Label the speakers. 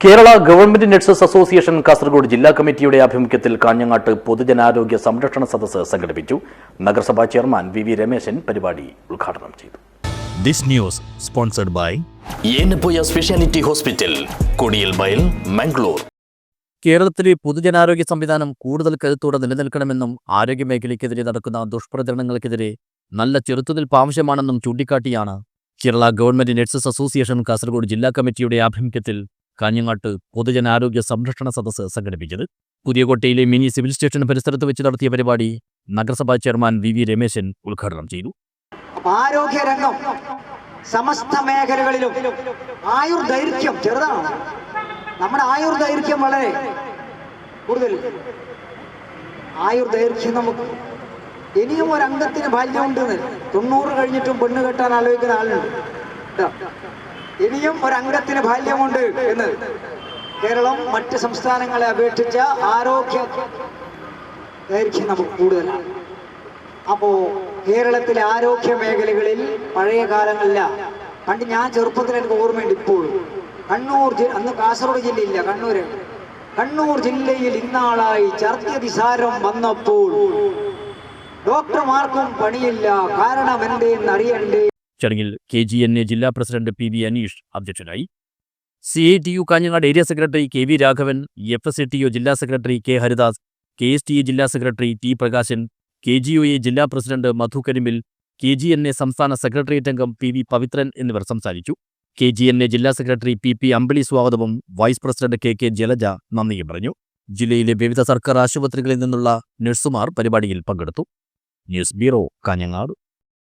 Speaker 1: Kerala government nurses association Kasaragod ജില്ലാ കമ്മിറ്റിയുടെ ആഭിമുഖ്യത്തിൽ കാഞ്ഞങ്ങാട്ട് പൊതുജനാരോഗ്യ സംരക്ഷണ സദസ്സ് സംഘടിപ്പിച്ചു. നഗരസഭാ ചെയർമാൻ വി വി രമേശൻ പരിപാടി ഉദ്ഘാടനം ചെയ്തു.
Speaker 2: This news sponsored by
Speaker 1: Yenepoya specialty hospital Kodialbail Mangalore.
Speaker 3: കേരളത്തിലെ പൊതുജനാരോഗ്യ സംവിധാനം കൂടുതൽ കരുത്തോടെ നിലനിൽക്കണമെന്നും ആരോഗ്യമേഖലയ്ക്കെതിരെ നടക്കുന്ന ദുഷ്പ്രചരണങ്ങൾക്കെതിരെ നല്ല ചെറുത്തുനിൽപ്പ് ആവശ്യമാണെന്നും ചൂണ്ടിക്കാട്ടിയാണ് Kerala government nurses association Kasaragod ജില്ലാ കമ്മിറ്റിയുടെ ആഭിമുഖ്യത്തിൽ കാഞ്ഞങ്ങാട്ട് പൊതുജനാരോഗ്യ സംരക്ഷണ സദസ്സ് സംഘടിപ്പിച്ചത്. പുതിയകോട്ടയിലെ മിനി സിവിൽ സ്റ്റേഷൻ പരിസരത്ത് വെച്ച് നടത്തിയ പരിപാടി നഗരസഭാ ചെയർമാൻ വി വി രമേശൻ ഉദ്ഘാടനം ചെയ്തു.
Speaker 4: ആരോഗ്യരംഗം സമസ്ത മേഖലകളിലും ആയുർദൈർഘ്യം ചെറുതാണ്. നമ്മുടെ ആയുർദൈർഘ്യം വളരെ കൂടുതൽ. ആയുർദൈർഘ്യം നമുക്ക് ഇനിയും ഒരു അംഗത്തിന് ബാല്യമുണ്ട് തൊണ്ണൂറ് കഴിഞ്ഞിട്ടും പെണ്ണ് കെട്ടാൻ ആലോചിക്കുന്ന ആളുണ്ട്. ഇനിയും ഒരു അംഗത്തിന് ബാല്യമുണ്ട് എന്ന് കേരളം മറ്റ് സംസ്ഥാനങ്ങളെ അപേക്ഷിച്ച ആരോഗ്യ ദൈർഘ്യം നമുക്ക് കൂടുതലാണ്. അപ്പോ കേരളത്തിലെ ആരോഗ്യ മേഖലകളിൽ പഴയ കാലങ്ങളില്ല പണ്ട് ഞാൻ ചെറുപ്പത്തിൽ എനിക്ക് ഓർമ്മയുണ്ട് ഇപ്പോഴും. കണ്ണൂർ അന്ന് കാസർഗോഡ് ജില്ലയില്ല കണ്ണൂര്. കണ്ണൂർ ജില്ലയിൽ ഇന്നാളായി ഛർദ്ദിസാരം വന്നപ്പോൾ ഡോക്ടർമാർക്കും പണിയില്ല. കാരണം എന്തേന്ന് അറിയണ്ടേ?
Speaker 3: ചടങ്ങിൽ കെ ജി എൻ എ ജില്ലാ പ്രസിഡന്റ് പി വി അനീഷ് അധ്യക്ഷനായി. C I T U Kanhangad area secretary K V Raghavan F S A T U ജില്ലാ secretary K Haridas K S T A ജില്ലാ secretary T Prakashan K G O A ജില്ലാ president Madhu Karimil K G N A സംസ്ഥാന secretariat അംഗം P V Pavithran എന്നിവർ സംസാരിച്ചു. K G N A ജില്ലാ secretary P P അമ്പിളി സ്വാഗതവും vice president K K Jalaja നന്ദിയും പറഞ്ഞു. ജില്ലയിലെ വിവിധ സർക്കാർ ആശുപത്രികളിൽ നിന്നുള്ള നഴ്സുമാർ പരിപാടിയിൽ പങ്കെടുത്തു. News bureau Kanhangad.